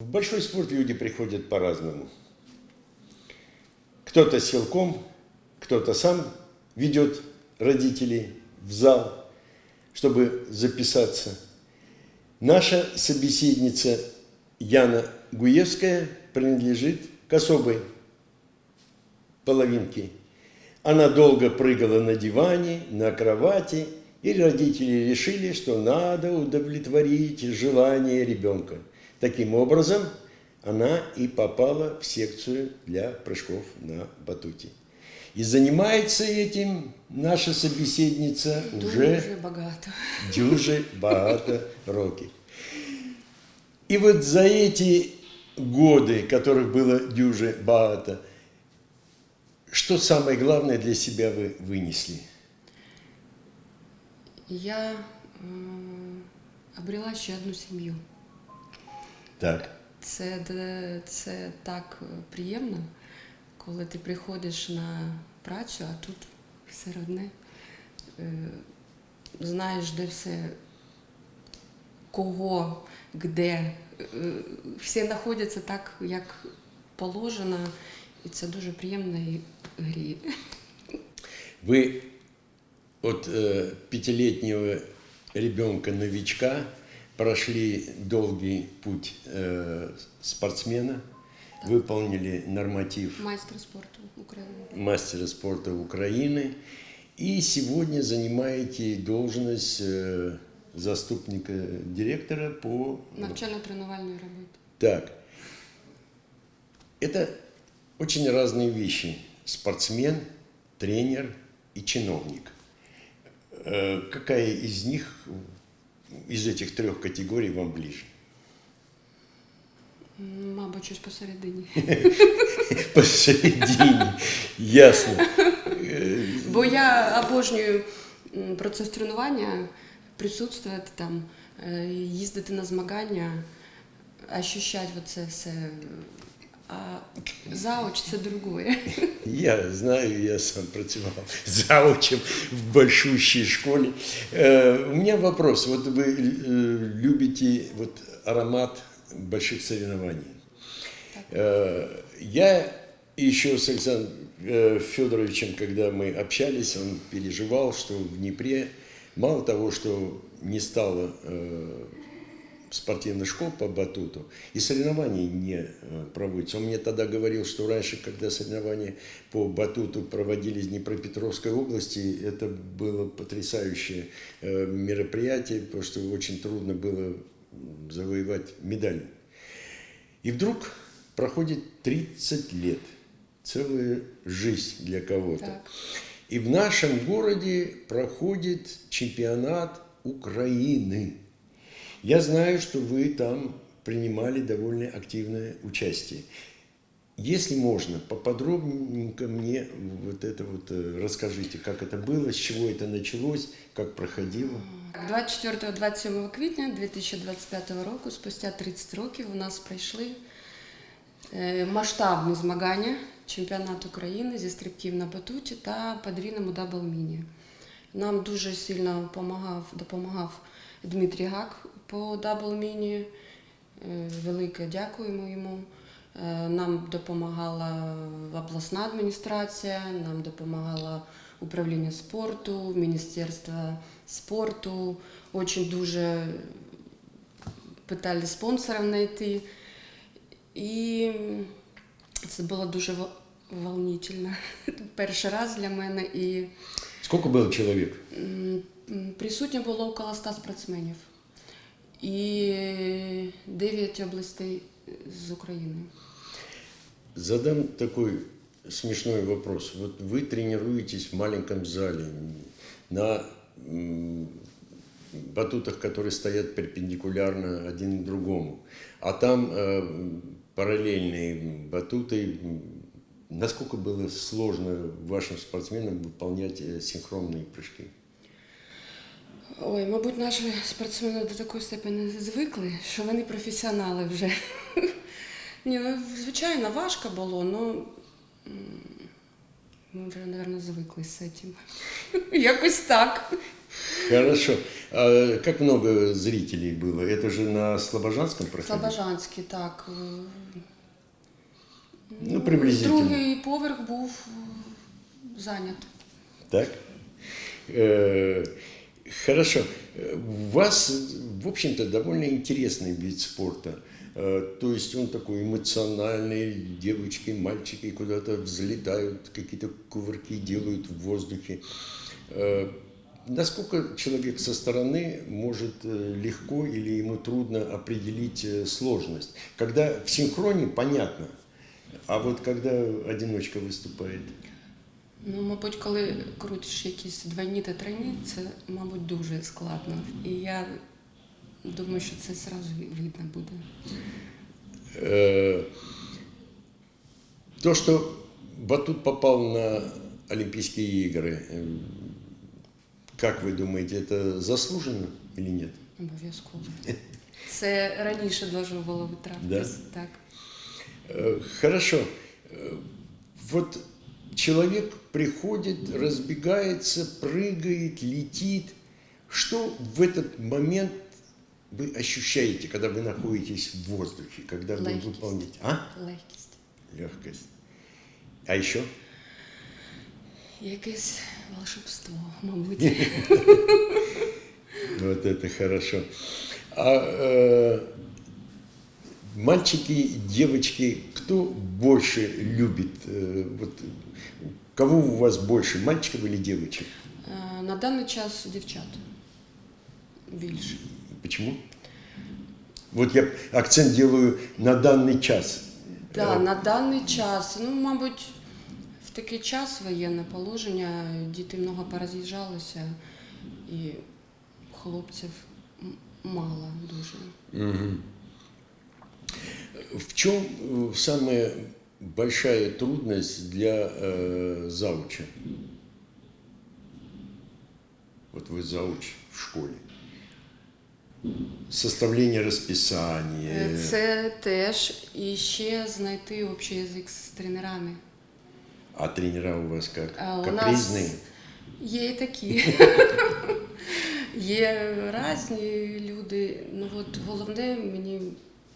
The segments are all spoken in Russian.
В большой спорт люди приходят по-разному. Кто-то силком, кто-то сам ведет родителей в зал, чтобы записаться. Наша собеседница Яна Гуевская принадлежит к особой половинке. Она долго прыгала на диване, на кровати, и родители решили, что надо удовлетворить желание ребенка. Таким образом, она и попала в секцию для прыжков на батуте. И занимается этим наша собеседница уже Дуже багато. дуже багато років. И вот за эти годы, которых было дюже багато, что самое главное для себя вы вынесли? Я обрела ще одну сім'ю. Так. Це, це так е, приємно, коли ти приходиш на працю, а тут все одне. Е, Знаєш, де все, кого, де. Е, Всі знаходяться так, як положено, і це дуже приємно і гріє. Вы от э, пятилетнего ребенка-новичка прошли долгий путь э, спортсмена, выполнили норматив Майстер спорту України. мастера спорта Украины и сегодня занимаете должность э, заступника директора по... Навчально-тренувальної роботи. Так, это очень разные вещи. Спортсмен, тренер и чиновник. Э, Какая из них, из этих трех категорий вам ближе? Мабуть, щось посередині. Посередине. Ясно. Э, Бо я обожнюю м, процес тренування, присутствувати там, їздити на змагання, ощущати оце все. А зауч це другое. Я знаю, я сам працевал заучим в большущей школе. Э, У меня вопрос. Вот вы э, любите вот аромат больших соревнований. Э, Я еще с Александром Федоровичем, когда мы общались, он переживал, что в Днепре мало того, что не стало э, спортивных школ по батуту, и соревнований не э, проводятся. Он мне тогда говорил, что раньше, когда соревнования по батуту проводились в Днепропетровской области, это было потрясающее э, мероприятие, потому что очень трудно было завоевать медаль. И вдруг проходит 30 лет, целая жизнь для кого-то. И в нашем городе проходит чемпионат Украины. Я знаю, что вы там принимали довольно активное участие. Если можно, поподробненько мне вот это вот э, расскажите, как это было, с чего это началось, как проходило. 24-27 квітня 2025 року, спустя 30 років, у нас пройшли е, масштабні змагання чемпіонат України зі стрибків на батуті та подвійному даблміні. Нам дуже сильно допомагав, допомагав Дмитрій Гак по даблміні. Е, Велике дякуємо йому. Е, Нам допомагала обласна адміністрація, нам допомагало управління спорту, Міністерство спорту. Очень дуже питали спонсорів знайти. І це було дуже вол- волнительно. Перший раз для мене. І Сколько было человек? м, м, присутньо було около 100 спортсменів. І 9 областей з України. Задам такой смешной вопрос. Вот вы тренируетесь в маленьком зале на м, батутах, которые стоят перпендикулярно один к другому, а там э, параллельные батуты. М, Насколько было сложно вашим спортсменам выполнять э, синхронные прыжки? Ой, мабуть, наші спортсмени до такої степені звикли, що вони професіонали вже. Ні, ну, звичайно, важко було, але ми вже, мабуть, звикли з цим. Якось так. Хорошо. А как много зрителей было? Это же на Слобожанском проходило? Слобожанський, так. Ну, приблизительно. Другий поверх був е, зайнятий. Так? Э, Хорошо. Э, У вас, в общем-то, довольно интересный вид спорта. То есть он такой эмоциональный, девочки, мальчики куда-то взлетают, какие-то кувырки делают в воздухе. Э, Насколько человек со стороны может э, легко или ему трудно определить э, сложность? Когда в синхроне понятно, а вот когда одиночка выступает – Ну, мабуть, коли крутиш якісь двойні та тройні, це, мабуть, дуже складно. І я думаю, що це зразу видно буде. Э, То, что батут попал на Олимпийские игры, э, как вы думаете, это заслуженно или нет? Обов'язково. Це раніше должно було трапитися. Так. Э, Хорошо. Э, Вот человек приходит, разбегается, прыгает, летит. Что в этот момент вы ощущаете, когда вы находитесь в воздухе, когда вы Легкость. выполняете? А? Легкість. Легкость. А еще? Якесь волшебство, мабуть. Вот это хорошо. А э, мальчики, девочки, кто больше любит? э, вот, кого у вас больше, мальчиков или девочек? Е, На даний час дівчата більше. Почему? Вот я акцент делаю на данный час. Так, Е, на даний час, ну, мабуть, в такий час воєнне положення, діти много пороз'їжджалися, і хлопців м- мало дуже. Мгм. В чем э, самая большая трудность для э, зауча? Вот вы зауч в школе. Составление расписания. Е, Це теж і ще знайти общий язик з тренерами. А тренера у вас как? А у Капризные? нас є і такі. є різні люди. Ну от головне мені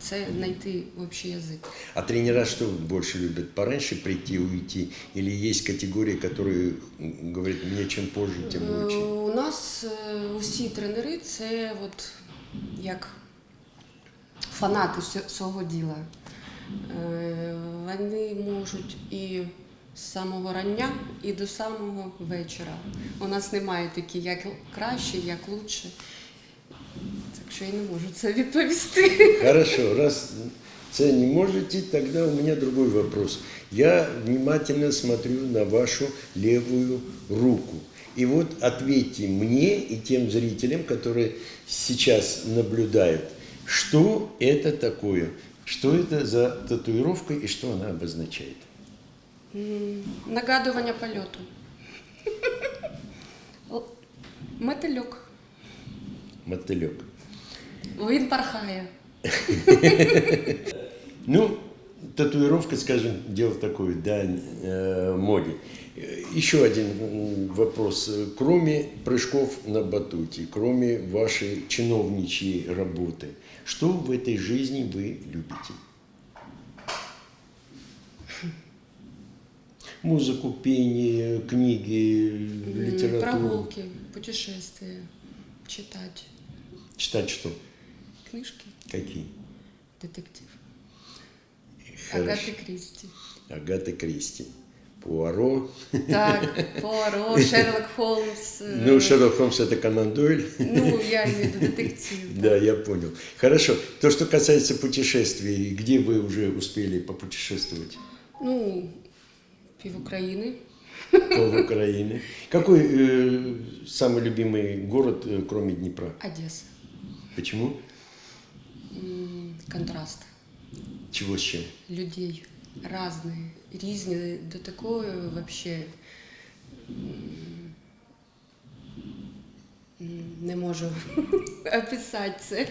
це знайти общий язик. А тренера что больше любят? Пораньше прийти, уйти? Или есть категории, которые м, говорят, мне чем позже, тем Е, лучше? У нас е, усі тренери це от як фанати ся- свого діла. Е, Вони можуть і з самого рання, і до самого вечора. У нас немає такі, як краще, як лучше. Що я не можу це відповісти. Хорошо, раз це не можете, тогда у меня другой вопрос. Я внимательно смотрю на вашу левую руку. И вот ответьте мне и тем зрителям, которые сейчас наблюдают, что это такое, что это за татуировка и что она обозначает. М, Нагадування польоту. О, Метельок. Мотылек. Він пархає. Ну, татуировка, скажем, дело такое, да, э, моде. Еще один вопрос. Кроме прыжков на батуте, кроме вашей чиновничьей работы, что в этой жизни вы любите? Музыку, пение, книги, литературу. Прогулки, путешествия, читать Читать что? книжки, Какие? детектив. Хорошо. Агати Крісті. Агата Кристи. Пуаро. Так, Пуаро, Шерлок Холмс. е, Ну, Шерлок Холмс это Конан Дойль. Ну, я имею в виду детектив. Да, я понял. Хорошо. То, что касается путешествий, где вы уже успели попутешествовать? Ну, пів України. Пол Украины. Какой э, самый любимый город, э, кроме Днепра? Одеса. Почему? М, Контраст. Чего с чем? людей разные, різні до такої вообще м, не можу описати це.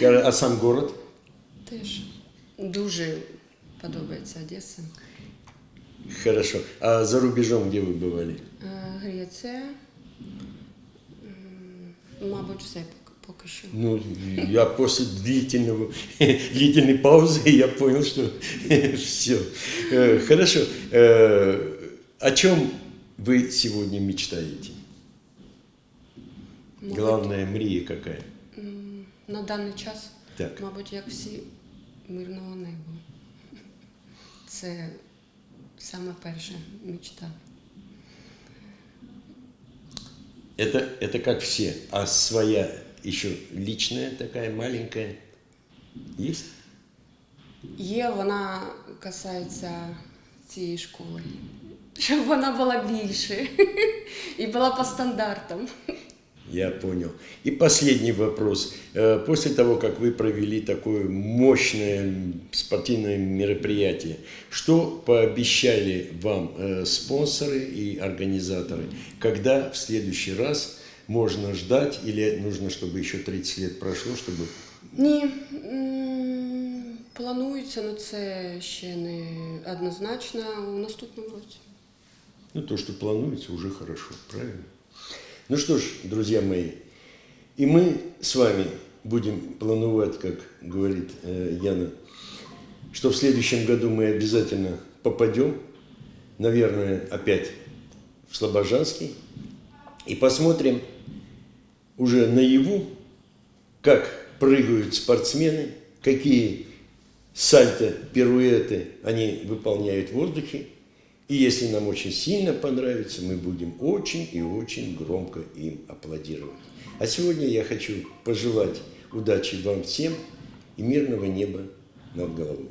Хор- А сам город? Теж дуже подобається Одеса. Хорошо. А за рубежом где вы бывали? Е, Греція, м, Мабуть, все поки що. Ну, я после длительного, длительной паузы я понял, что все. Хорошо. Э, О чем вы сегодня мечтаете? Мабуть, Главная мрия какая? на даний час, Так. мабуть, як всі мирного неба. Це саме перша мечта. Это, это как все, а своя еще личная такая маленькая есть? Є, вона касається цієї школи. Щоб вона була більше і була по стандартам. Я понял. И последний вопрос. Э, После того, как вы провели такое мощное спортивное мероприятие, что пообещали вам э, спонсоры и организаторы? Когда в следующий раз можно ждать или нужно, чтобы еще 30 лет прошло, чтобы... Ні, м, планується на це ще не однозначно у наступному році. Ну, то, что плануется, уже хорошо, правильно? Ну что ж, друзья мои, и мы с вами будем планировать, как говорит э, Яна, что в следующем году мы обязательно попадем, наверное, опять в Слобожанский, и посмотрим уже наяву, как прыгают спортсмены, какие сальто, пируэты они выполняют в воздухе. И если нам очень сильно понравится, мы будем очень и очень громко им аплодировать. А сегодня я хочу пожелать удачи вам всем и мирного неба над головой.